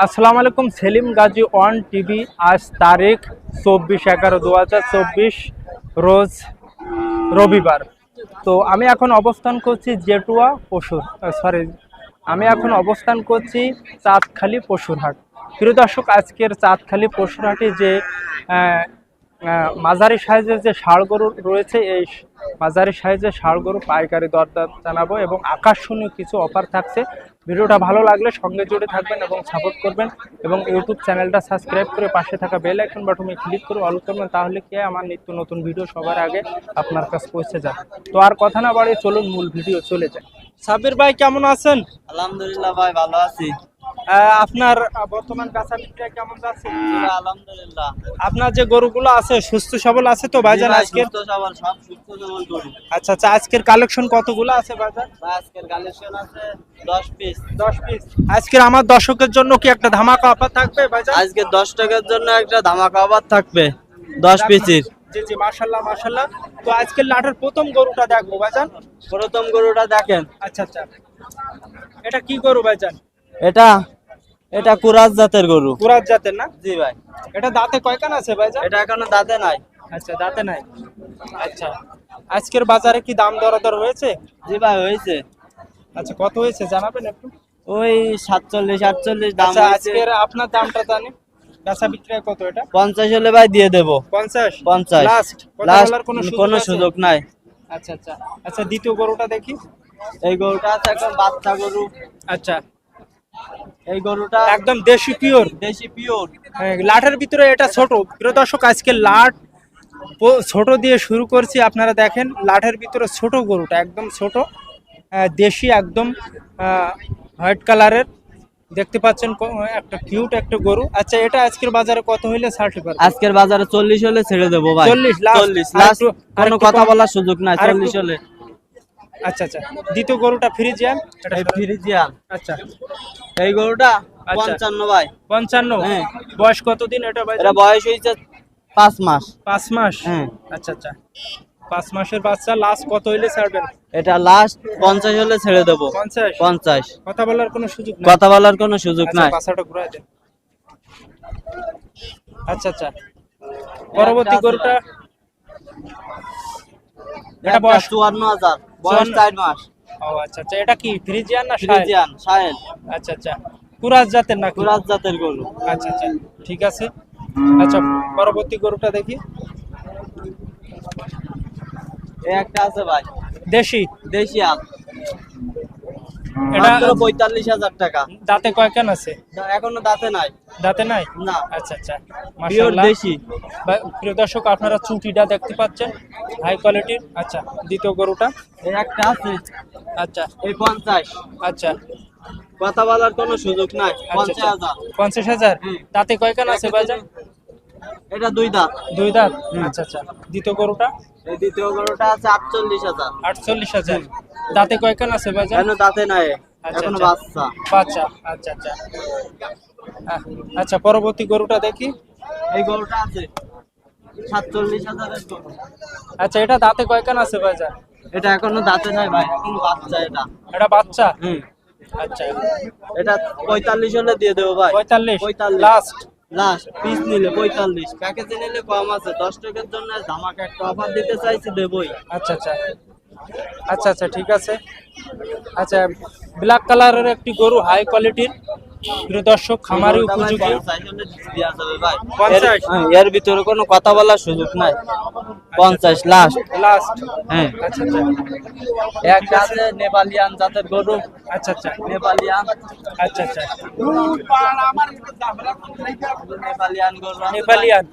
আসসালামু আলাইকুম, Selim Gazi one TV, আজ তারিখ চব্বিশ এগারো দু রোজ রবিবার। তো আমি এখন অবস্থান করছি জেটুয়া পশুর সরি আমি এখন অবস্থান করছি চাঁদখালি পশুরহাট। প্রিয় দর্শক, আজকের চাঁদখালি পশুরহাটে যে মাঝারি সাইজের যে ষাড় গরু রয়েছে, এই মাঝারি সাইজের ষাড় গরু পাইকারি দরদাম জানাব এবং আকর্ষণীয় কিছু অফার থাকছে। ভিডিওটা ভালো লাগলে সঙ্গে জুড়ে থাকবেন এবং সাপোর্ট করবেন এবং ইউটিউব চ্যানেলটা সাবস্ক্রাইব করে পাশে থাকা বেল আইকন বাটনে ক্লিক করে অল করবেন, তাহলে কি আমার নিত্য নতুন ভিডিও সবার আগে আপনার কাছে পৌঁছে যায় তো আর কথা না বাড়িয়ে চলুন, মূল ভিডিও চলে যায় সাবির ভাই, কেমন আছেন? আলহামদুলিল্লাহ ভাই, ভালো আছি। আপনার বর্তমান কাঁচা বিক্রয় কেমন যাচ্ছে আলহামদুলিল্লাহ। আপনার যে গরুগুলো আছে সুস্থ সবল আছে তো ভাইজান জি ভাই, আজকের? সুস্থ সবল সব সুস্থ সবল গরু। আচ্ছা আচ্ছা আজকের কালেকশন কতগুলো আছে বাজার আজকের কালেকশন আছে দশ পিস দশ পিস আজকের আমার দর্শকের জন্য কি একটা ধামাকা অফার থাকবে বাজার আজকে দশ টাকার জন্য একটা ধামাকা থাকবে দশ পিসের জি জি তো আজকের লাটের প্রথম গরুটা দেখব ভাইজান। প্রথম গরুটা দেখেন। আচ্ছা আচ্ছা। এটা কি গরু ভাইজান? এটা এটা কুরাজ জাতের গরু। কুরাত জাতের না? জি ভাই। এটা দাঁতে কয়খান আছে ভাইজান এটা এখনও দাঁতে নাই। আচ্ছা দাঁতে নাই। আচ্ছা। আজকের বাজারে কি দাম দরদর হয়েছে? জি ভাই হয়েছে। আচ্ছা কত হয়েছে জানাবেন একটু? ওই সাতচল্লিশ আটচল্লিশ দাম আচ্ছা আজকের আপনার দামটা জানি। বেচা বিক্রয় কত এটা? পঞ্চাশ হলে ভাই দিয়ে দেবো। পঞ্চাশ? পঞ্চাশ। লাস্ট লাস্ট কোনো? সুযোগ নাই। আচ্ছা আচ্ছা। আচ্ছা দ্বিতীয় গরুটা দেখি। এই গরুটা আছে একদম বাচ্চা গরু। আচ্ছা। এই গরুটা একদম দেশি পিওর। দেশি পিওর। লাটের ভিতরে এটা ছোট। প্রিয় দর্শক আজকে লাট ছোট দিয়ে শুরু করছি আপনারা দেখেন লাটের ভিতরে ছোট গরুটা একদম ছোট। আহ, দেশি একদম হোয়াইট কালারের। দেখতে পাচ্ছেন একটা কিউট একটা গরু। আচ্ছা এটা আজকের বাজারে কত হইলে ছাড়তে পারবে আজকের বাজারে চল্লিশ হলে ছেড়ে দেবো ভাই। 40 চল্লিশ লাস্ট কোনো কথা বলার সুযোগ একটু- চল্লিশ হলে। আচ্ছা আচ্ছা। দ্বিতীয় গরুটা ফ্রিজিয়ান? এটা ফ্রিজিয়ান। আচ্ছা। এই গরুটা আচ্ছা। পঞ্চান্ন ভাই। পঞ্চান্ন? হ্যাঁ। বয়স কতদিন এটা ভাই? এটা বয়স হয়েছে পাঁচ মাস। পাঁচ মাস? হ্যাঁ। আচ্ছা আচ্ছা। পাঁচ মাসের বাচ্চা লাস্ট কত হইলে ছাড়বেন? এটা লাস্ট পঞ্চাশ হলে ছেড়ে দেবো। পঞ্চাশ? পঞ্চাশ। কথা বলার কোনো সুযোগ কথা বলার কোনো সুযোগ আচ্ছা, নাই। পাছাটা ঘুরাই দেন। আচ্ছা আচ্ছা। পরবর্তী গরুটা? এটা বয়স চুয়ান্ন হাজার বয়স 4 মাস। ও আচ্ছা আচ্ছা এটা কি ফ্রিজিয়ান না সাহেব ফ্রিজিয়ান সাহেল। আচ্ছা আচ্ছা কুরাজ জাতের না কুরাজ জাতের গরু। আচ্ছা আচ্ছা ঠিক আছে। আচ্ছা পরবর্তী গরুটা দেখি। এই একটা আছে ভাই। দেশি? দেশি আল এটা পঁয়তাল্লিশ হাজার টাকা। দাঁতে কয়খান আছে? এখনও দাঁতে নাই। দাঁতে নাই? না। আচ্ছা আচ্ছা। দেশি। প্রিয় দর্শক আপনারা চুটিটা দেখতে পাচ্ছেন। হাই কোয়ালিটির। আচ্ছা দ্বিতীয় গরুটা? একটা আছে। আচ্ছা। এই পঞ্চাশ। আচ্ছা। কথা বলার কোনো সুযোগ নাই। আচ্ছা, পঞ্চাশ আচ্ছা হাজার। পঞ্চাশ হাজার। তাতে কয়খান আছে বাজার এটা দুই দাঁত। দুই দাঁত? আচ্ছা আচ্ছা। দ্বিতীয় গরুটা? এই দ্বিতীয় গরুটা আছে আটচল্লিশ হাজার। আটচল্লিশ হাজার। দাঁতে কয়খান আছে বাজার কেন দাঁতে নাই আচ্ছা, এখনও আচ্ছা। বাচ্চা। বাচ্চা আচ্ছা আচ্ছা। আচ্ছা পরবর্তী গরুটা দেখি। এই গরুটা আছে সাতচল্লিশ হাজারের গরু। আচ্ছা এটা দাঁতে কয়খান আছে বাজার এটা এখনও দাঁতে নাই ভাই এখনও বাচ্চা এটা। এটা বাচ্চা? হুম। আচ্ছা। এটা পঁয়তাল্লিশ হলে দিয়ে দেবো ভাই। পঁয়তাল্লিশ? পঁয়তাল্লিশ। লাস্ট লাস্ট পিস নিলে পঁয়তাল্লিশ। প্যাকেজে নিলে কম আছে দশ টাকার জন্য ধামাকা একটা অফার দিতে চাইছি দেবই। আচ্ছা আচ্ছা। আচ্ছা আচ্ছা ঠিক আছে। আচ্ছা ব্ল্যাক কালারের একটি গরু হাই কোয়ালিটির প্রিয় দর্শক খামারি উপযোগী। পঞ্চাশ? এর- হ্যাঁ, ভিতরে কোনো কথা বলার সুযোগ নাই। পঞ্চাশ লাস্ট লাস্ট হ্যাঁ। আচ্ছা আচ্ছা। আছে নেপালিয়ান জাতের গরু। আচ্ছা আচ্ছা। নেপালিয়ান। আচ্ছা আচ্ছা। নেপালিয়ান গরু আছে নেপালিয়ান।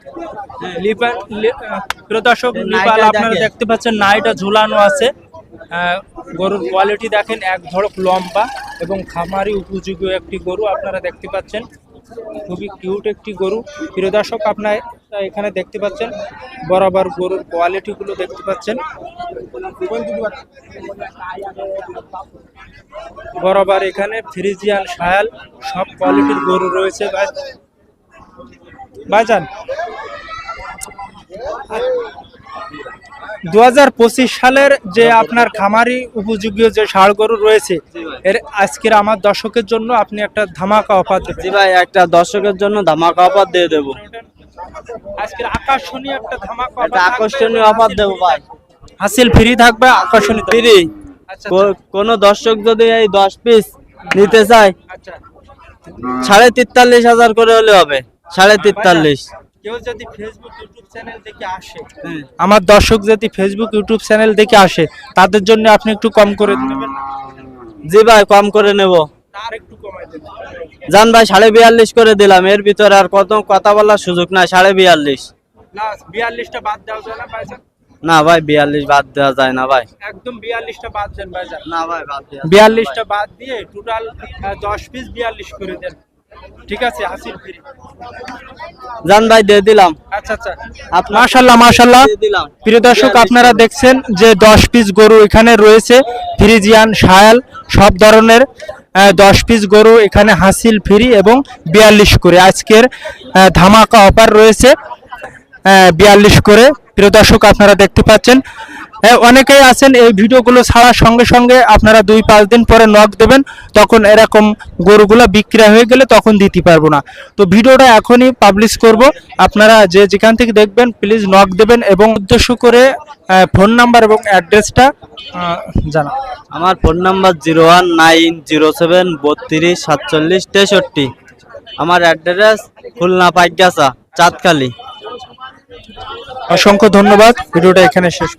লিপা লি- আহ, প্রিয় দর্শক এই আপনারা দেখতে পাচ্ছেন নাইটা ঝুলানো আছে। গরুর কোয়ালিটি দেখেন এক ধড়ক লম্বা। এবং খামারি উপযোগী একটি গরু আপনারা দেখতে পাচ্ছেন। খুবই কিউট একটি গরু। প্রিয় দর্শক, আপনারা এখানে দেখতে পাচ্ছেন, বরাবর গরুর কোয়ালিটি গুলো দেখতে পাচ্ছেন। বরাবর এখানে ফ্রিজিয়ান, শায়াল, সব কোয়ালিটির গরু রয়েছে ভাই। ভাইজান। দু হাজার পঁচিশ সালের যে আপনার খামারি উপযোগী যে ষাড় গরু রয়েছে এর আজকের আমার দর্শকের জন্য আপনি একটা ধামাকা অফার দেবেন। জি ভাই একটা দর্শকের জন্য ধামাকা অফার দিয়ে দেবো। আজকের আকর্ষণীয় একটা ধামাকা একটা আকর্ষণীয় অফার দেবো ভাই। হাসিল ফ্রি থাকবে আকর্ষণীয়। ফ্রি। আচ্ছা। কোন দর্শক যদি এই দশ পিস নিতে চায় আচ্ছা। সাড়ে তেতাল্লিশ হাজার করে হলে হবে সাড়ে তেতাল্লিশ। কেউ যদি ফেসবুক ইউটিউব চ্যানেল দেখে আসে আমার দর্শক যদি ফেসবুক ইউটিউব চ্যানেল দেখে আসে তাদের জন্য আপনি একটু কম করে দেবেন জি ভাই কম করে নেব। আর একটু কমাই দেবেন জান ভাই সাড়ে বিয়াল্লিশ করে দিলাম এর ভিতরে আর কত কথা বলার সুযোগ নাই সাড়ে বিয়াল্লিশ। না বিয়াল্লিশটা বাদ দেওয়া যায় না ভাইজান না ভাই বিয়াল্লিশ বাদ দেওয়া যায় না ভাই। একদম বিয়াল্লিশটা বাদ দেন ভাইজান না ভাই বাদ বিয়াল্লিশটা বাদ দিয়ে টোটাল দশ পিস বিয়াল্লিশ করে দেন। ঠিক আছে হাসিল ফ্রি। জান ভাই দিয়ে দিলাম। আচ্ছা আচ্ছা। মাশাল্লাহ মাশাল্লাহ। প্রিয় দর্শক আপনারা দেখছেন যে দশ পিস গরু এখানে রয়েছে ফ্রিজিয়ান শায়াল সব ধরনের দশ পিস গরু এখানে হাসিল ফ্রি এবং বিয়াল্লিশ করে। আজকের ধামাকা অফার রয়েছে বিয়াল্লিশ করে। প্রিয় দর্শক আপনারা দেখতে পাচ্ছেন অনেকেই আছেন এই ভিডিওগুলো ছাড়ার সঙ্গে সঙ্গে আপনারা দুই পাঁচ দিন পরে নক দেবেন তখন এরকম গরুগুলো বিক্রি হয়ে গেলে তখন দিতে পারব না। তো ভিডিওটা এখনই পাবলিশ করব। আপনারা যে যেখান থেকে দেখবেন প্লিজ নক দেবেন এবং উদ্দেশ্য করে ফোন নাম্বার এবং অ্যাড্রেসটা জানা আমার phone number zero one nine zero seven বত্রিশ সাতচল্লিশ তেষট্টি। আমার অ্যাড্রেস খুলনা পাইকাসা চাঁদখালি। অসংখ্য ধন্যবাদ। ভিডিওটা এখানে শেষ